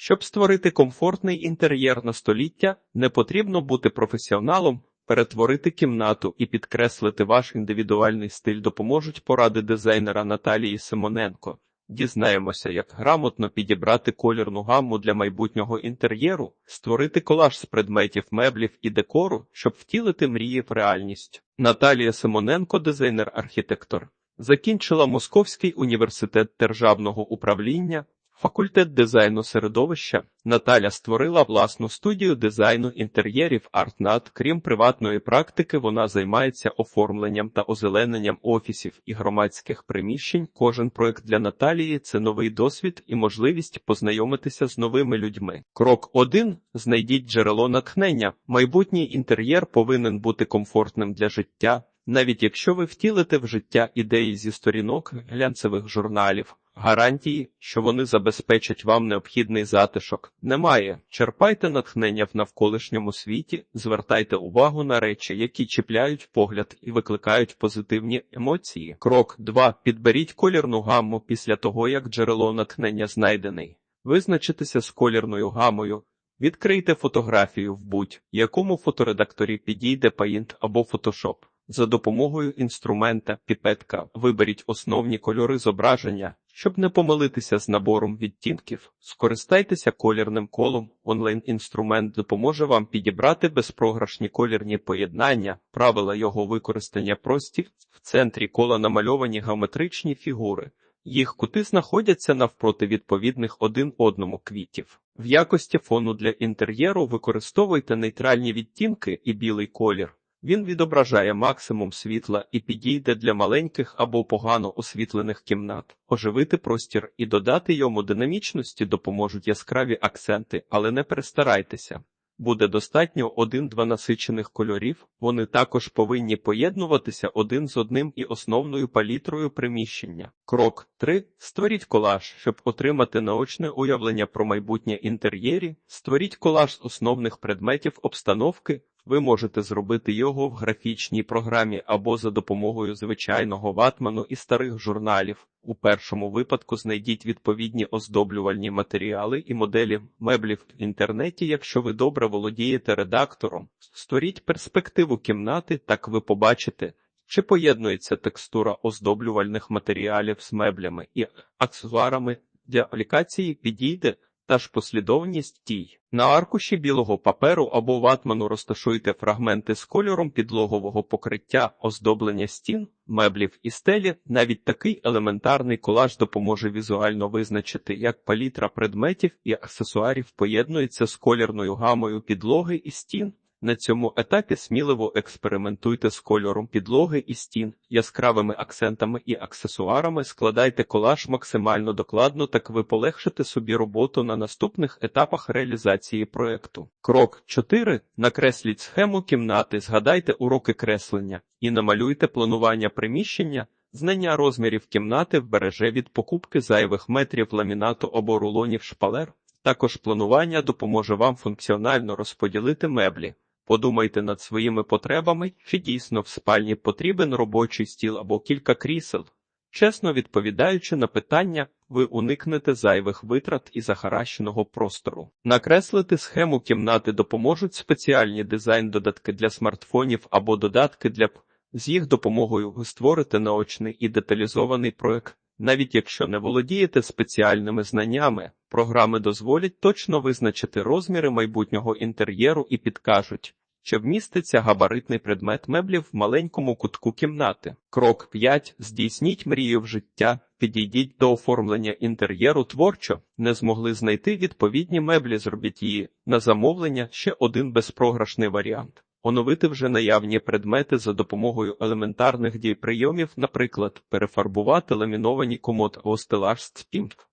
Щоб створити комфортний інтер'єр на століття, не потрібно бути професіоналом. Перетворити кімнату і підкреслити ваш індивідуальний стиль допоможуть поради дизайнера Наталії Симоненко. Дізнаємося, як грамотно підібрати колірну гамму для майбутнього інтер'єру, створити колаж з предметів, меблів і декору, щоб втілити мрії в реальність. Наталія Симоненко, дизайнер-архітектор, закінчила Московський університет державного управління, факультет дизайну середовища. Наталя створила власну студію дизайну інтер'єрів ArtNat. Крім приватної практики, вона займається оформленням та озелененням офісів і громадських приміщень. Кожен проект для Наталії це новий досвід і можливість познайомитися з новими людьми. Крок 1. знайдіть джерело натхнення. Майбутній інтер'єр повинен бути комфортним для життя. Навіть якщо ви втілите в життя ідеї зі сторінок глянцевих журналів, гарантії, що вони забезпечать вам необхідний затишок, немає. Черпайте натхнення в навколишньому світі, звертайте увагу на речі, які чіпляють погляд і викликають позитивні емоції. Крок 2. Підберіть колірну гамму після того, як джерело натхнення знайдений. Визначитися з колірною гамою. Відкрийте фотографію в будь-якому фоторедакторі підійде Paint або Photoshop. За допомогою інструмента піпетка виберіть основні кольори зображення, щоб не помилитися з набором відтінків. Скористайтеся колірним колом. Онлайн-інструмент допоможе вам підібрати безпрограшні колірні поєднання, правила його використання прості. В центрі кола намальовані геометричні фігури. Їх кути знаходяться навпроти відповідних один одному квітів. В якості фону для інтер'єру використовуйте нейтральні відтінки і білий колір. Він відображає максимум світла і підійде для маленьких або погано освітлених кімнат. Оживити простір і додати йому динамічності допоможуть яскраві акценти, але не перестарайтеся. Буде достатньо один-два насичених кольорів, вони також повинні поєднуватися один з одним і основною палітрою приміщення. Крок 3. Створіть колаж, щоб отримати наочне уявлення про майбутнє інтер'єрі. Створіть колаж з основних предметів обстановки. Ви можете зробити його в графічній програмі або за допомогою звичайного ватману і старих журналів. У першому випадку знайдіть відповідні оздоблювальні матеріали і моделі меблів в інтернеті, якщо ви добре володієте редактором. Створіть перспективу кімнати, так ви побачите, чи поєднується текстура оздоблювальних матеріалів з меблями і аксесуарами для аплікації підійде та ж послідовність дій. На аркуші білого паперу або ватману розташуйте фрагменти з кольором підлогового покриття, оздоблення стін, меблів і стелі. Навіть такий елементарний колаж допоможе візуально визначити, як палітра предметів і аксесуарів поєднується з колірною гамою підлоги і стін. На цьому етапі сміливо експериментуйте з кольором підлоги і стін, яскравими акцентами і аксесуарами, складайте колаж максимально докладно, так ви полегшите собі роботу на наступних етапах реалізації проекту. Крок 4. Накресліть схему кімнати, згадайте уроки креслення і намалюйте планування приміщення. Знання розмірів кімнати вбереже від покупки зайвих метрів ламінату або рулонів шпалер. Також планування допоможе вам функціонально розподілити меблі. Подумайте над своїми потребами, чи дійсно в спальні потрібен робочий стіл або кілька крісел. Чесно відповідаючи на питання, ви уникнете зайвих витрат і захаращеного простору. Накреслити схему кімнати допоможуть спеціальні дизайн-додатки для смартфонів або додатки для. З їх допомогою ви створите наочний і деталізований проект. Навіть якщо не володієте спеціальними знаннями, програми дозволять точно визначити розміри майбутнього інтер'єру і підкажуть, чи вміститься габаритний предмет меблів в маленькому кутку кімнати. Крок 5. Здійсніть мрію в життя, підійдіть до оформлення інтер'єру творчо, не змогли знайти відповідні меблі, зробіть її на замовлення ще один безпрограшний варіант. Оновити вже наявні предмети за допомогою елементарних дій прийомів, наприклад, перефарбувати ламіновані комод або з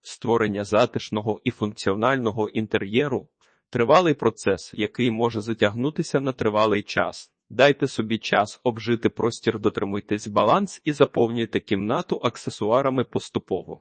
створення затишного і функціонального інтер'єру, тривалий процес, який може затягнутися на тривалий час. Дайте собі час обжити простір, дотримуйтесь баланс і заповнюйте кімнату аксесуарами поступово.